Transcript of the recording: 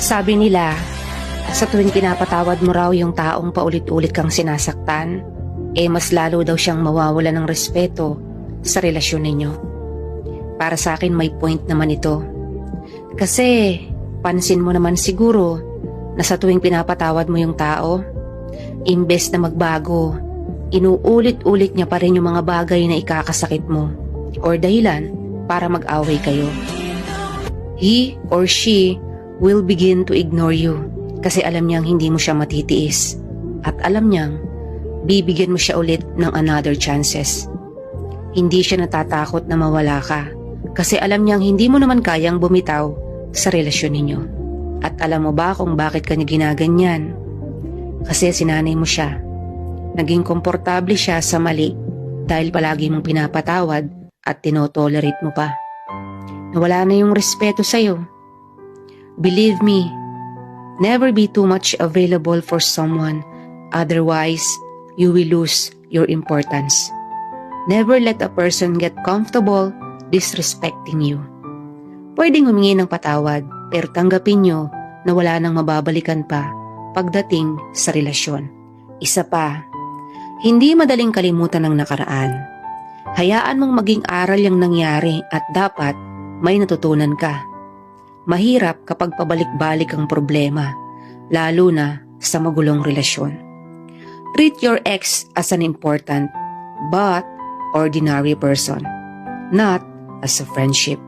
Sabi nila, sa tuwing pinapatawad mo raw yung taong paulit-ulit kang sinasaktan, eh mas lalo daw siyang mawawala ng respeto sa relasyon ninyo. Para sa akin may point naman ito. Kasi pansin mo naman siguro na sa tuwing pinapatawad mo yung tao, imbes na magbago, inuulit-ulit niya pa rin yung mga bagay na ikakasakit mo or dahilan para mag-away kayo. He or she will begin to ignore you kasi alam niyang hindi mo siya matitiis at alam niyang bibigyan mo siya ulit ng another chances. Hindi siya natatakot na mawala ka kasi alam niyang hindi mo naman kayang bumitaw sa relasyon ninyo. At alam mo ba kung bakit ka niya ginaganyan? Kasi sinanay mo siya. Naging komportable siya sa mali dahil palagi mong pinapatawad at tinotolerate mo pa. Nawala na yung respeto sa'yo. Believe me, never be too much available for someone. Otherwise, you will lose your importance. Never let a person get comfortable disrespecting you. Pwedeng humingi ng patawad pero tanggapin nyo na wala nang mababalikan pa pagdating sa relasyon. Isa pa, hindi madaling kalimutan ng nakaraan. Hayaan mong maging aral yung nangyari at dapat may natutunan ka. Mahirap kapag pabalik-balik ang problema, lalo na sa magulong relasyon. Treat your ex as an important but ordinary person, not as a friendship.